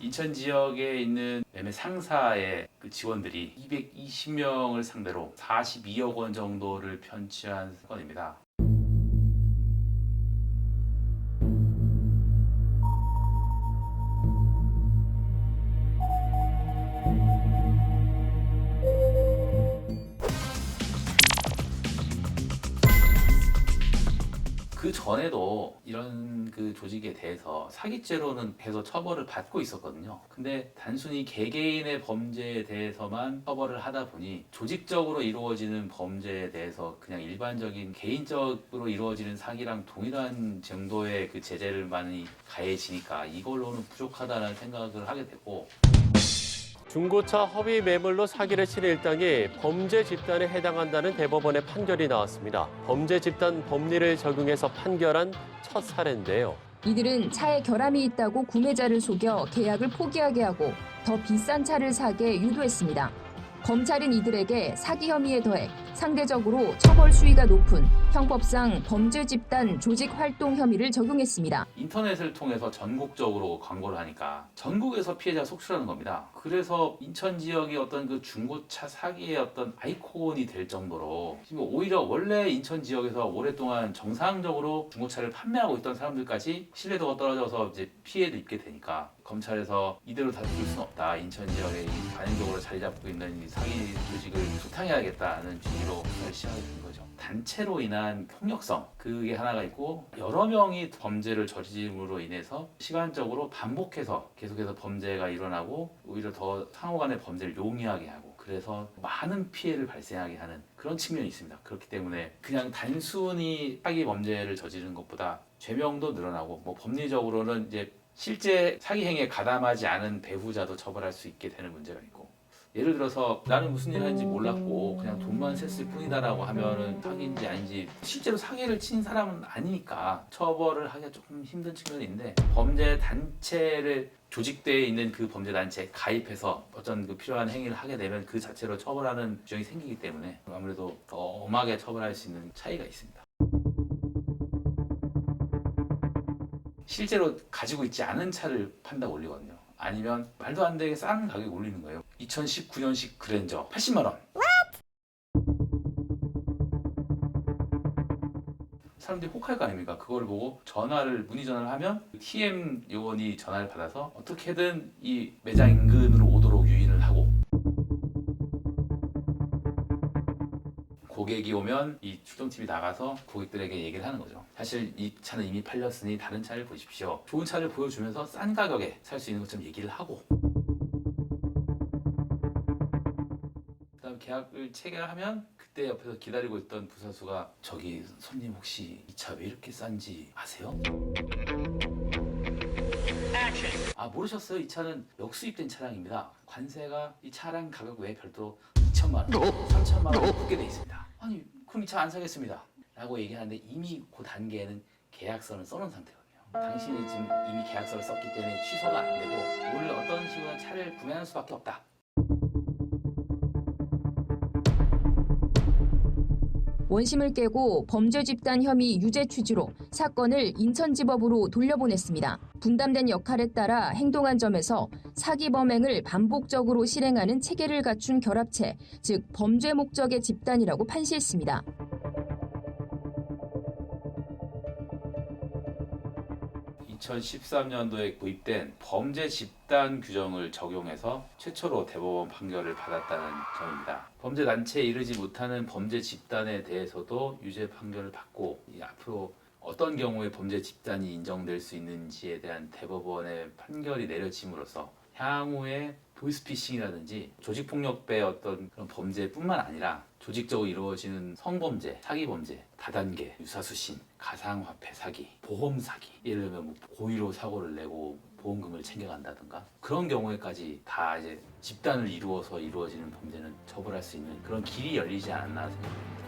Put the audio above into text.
인천 지역에 있는 매매 상사의 그 직원들이 220명을 상대로 42억 원 정도를 편취한 사건입니다. 그 전에도 이런 그 조직에 대해서 사기죄로는 계속 처벌을 받고 있었거든요. 근데 단순히 개개인의 범죄에 대해서만 처벌을 하다 보니 조직적으로 이루어지는 범죄에 대해서 그냥 일반적인 개인적으로 이루어지는 사기랑 동일한 정도의 그 제재를 많이 가해지니까 이걸로는 부족하다는 생각을 하게 되고 중고차 허위 매물로 사기를 치는 일당이 범죄 집단에 해당한다는 대법원의 판결이 나왔습니다. 범죄 집단 법리를 적용해서 판결한 첫 사례인데요. 이들은 차에 결함이 있다고 구매자를 속여 계약을 포기하게 하고 더 비싼 차를 사게 유도했습니다. 검찰은 이들에게 사기 혐의에 더해 상대적으로 처벌 수위가 높은 형법상 범죄 집단 조직 활동 혐의를 적용했습니다. 인터넷을 통해서 전국적으로 광고를 하니까 전국에서 피해자가 속출하는 겁니다. 그래서 인천 지역이 어떤 그 중고차 사기의 어떤 아이콘이 될 정도로 지금 오히려 원래 인천 지역에서 오랫동안 정상적으로 중고차를 판매하고 있던 사람들까지 신뢰도가 떨어져서 이제 피해를 입게 되니까 검찰에서 이대로 다 둘 수는 없다. 인천 지역에 이 단연적으로 자리 잡고 있는 이 사기 조직을 소탕해야겠다는 취지 로 수사를 시작하게 된 거죠. 단체로 인한 폭력성 그게 하나가 있고 여러 명이 범죄를 저지름으로 인해서 시간적으로 반복해서 계속해서 범죄가 일어나고 오히려 더 상호간의 범죄를 용이하게 하고 그래서 많은 피해를 발생하게 하는 그런 측면이 있습니다. 그렇기 때문에 그냥 단순히 사기 범죄를 저지른 것보다 죄명도 늘어나고 뭐 법리적으로는 이제 실제 사기 행위에 가담하지 않은 배후자도 처벌할 수 있게 되는 문제가 있고 예를 들어서 나는 무슨 일 하는지 몰랐고 그냥 돈만 셌을 뿐이다라고 하면은 사기인지 아닌지 실제로 사기를 친 사람은 아니니까 처벌을 하기가 조금 힘든 측면이 있는데 범죄 단체를 조직되어 있는 그 범죄 단체에 가입해서 어떤 그 필요한 행위를 하게 되면 그 자체로 처벌하는 규정이 생기기 때문에 아무래도 더 엄하게 처벌할 수 있는 차이가 있습니다. 실제로 가지고 있지 않은 차를 판다고 올리거든요. 아니면 말도 안 되게 싼 가격에 올리는 거예요. 2019년식 그랜저 80만 원. 사람들이 혹할 거 아닙니까? 그거를 보고 전화를 문의 전화를 하면 TM 요원이 전화를 받아서 어떻게든 이 매장 인근으로 오도록 유인을 하고 고객이 오면 이 출동팀이 나가서 고객들에게 얘기를 하는 거죠. 사실 이 차는 이미 팔렸으니 다른 차를 보십시오. 좋은 차를 보여주면서 싼 가격에 살 수 있는 것처럼 얘기를 하고 계약을 체결하면 그때 옆에서 기다리고 있던 부사수가 저기 손님 혹시 이 차 왜 이렇게 싼지 아세요? 아 모르셨어요? 이 차는 역수입된 차량입니다. 관세가 이 차량 가격 외에 별도로 2천만 원, 3천만 원 붙게 돼 있습니다. 아니 그럼 이 차 안 사겠습니다. 라고 얘기하는데 이미 그 단계에는 계약서를 써놓은 상태거든요. 당신이 지금 이미 계약서를 썼기 때문에 취소가 안 되고 오늘 어떤 식으로 차를 구매하는 수밖에 없다. 원심을 깨고 범죄 집단 혐의 유죄 취지로 사건을 인천지법으로 돌려보냈습니다. 분담된 역할에 따라 행동한 점에서 사기 범행을 반복적으로 실행하는 체계를 갖춘 결합체, 즉 범죄 목적의 집단이라고 판시했습니다. 2013년도에 도입된 범죄 집단 규정을 적용해서 최초로 대법원 판결을 받았다는 점입니다. 범죄 단체에 이르지 못하는 범죄 집단에 대해서도 유죄 판결을 받고 이 앞으로 어떤 경우에 범죄 집단이 인정될 수 있는지에 대한 대법원의 판결이 내려짐으로써 향후에 보이스피싱이라든지 조직폭력배 어떤 그런 범죄뿐만 아니라 조직적으로 이루어지는 성범죄, 사기범죄, 다단계, 유사수신, 가상화폐 사기, 보험 사기 예를 들면 뭐 고의로 사고를 내고 보험금을 챙겨간다든가 그런 경우에까지 다 이제 집단을 이루어서 이루어지는 범죄는 처벌할 수 있는 그런 길이 열리지 않았나 생각합니다.